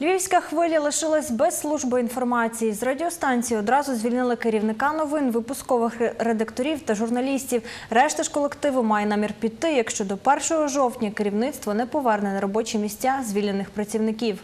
Львівська хвиля лишилась без служби інформації. З радіостанції одразу звільнили керівника новин, випускових редакторів та журналістів. Решта ж колективу має намір піти, якщо до 1 жовтня керівництво не поверне на робочі місця звільнених працівників.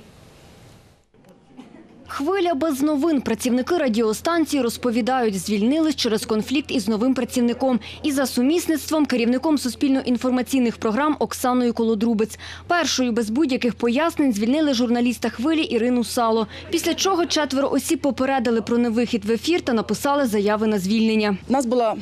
Хвиля без новин. Працівники радіостанції розповідають, звільнились через конфлікт із новим працівником і за сумісництвом керівником суспільно-інформаційних програм Оксаною Колодрубець. Першою без будь-яких пояснень звільнили журналіста хвилі Ірину Сало. Після чого четверо осіб попередили про невихід в ефір та написали заяви на звільнення. У нас була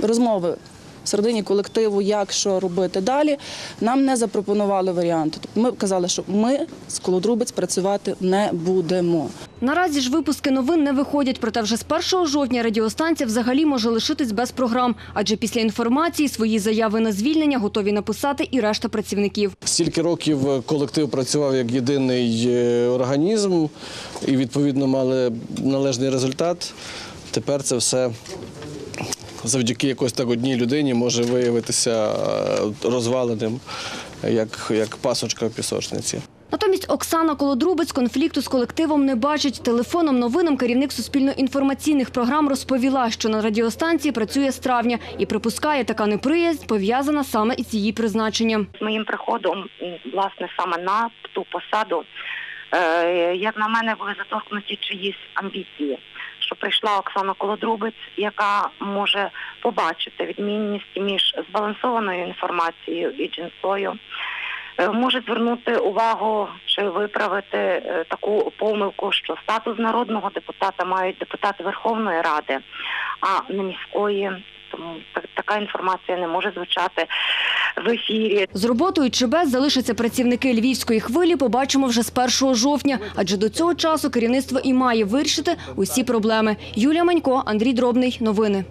розмова всередині колективу, як що робити далі. Нам не запропонували варіанти. Тобто ми казали, що ми з Колодрубець працювати не будемо. Наразі ж випуски новин не виходять, проте вже з 1 жовтня радіостанція взагалі може лишитись без програм, адже після інформації свої заяви на звільнення готові написати і решта працівників. Стільки років колектив працював як єдиний е, організм і відповідно мали належний результат. Тепер це все завдяки якось так одній людині може виявитися е, розваленим, як, як пасочка в пісочниці. Натомість Оксана Колодрубець конфлікту з колективом не бачить. Телефоном новинам керівник суспільно-інформаційних програм розповіла, що на радіостанції працює з травня і припускає, така неприязнь пов'язана саме із її призначенням. з моїм приходом, власне, саме на ту посаду, е, як на мене, були заторкнуті чиїсь амбіції. Що прийшла Оксана Колодрубець, яка може побачити відмінність між збалансованою інформацією і джинсою, е, може звернути увагу чи виправити е, таку помилку, що статус народного депутата мають депутати Верховної Ради, а не міської. Тому така інформація не може звучати в ефірі. З роботою чи без залишаться працівники львівської хвилі. Побачимо вже з 1 жовтня, адже до цього часу керівництво і має вирішити усі проблеми. Юлія Манько, Андрій Дробний. Новини.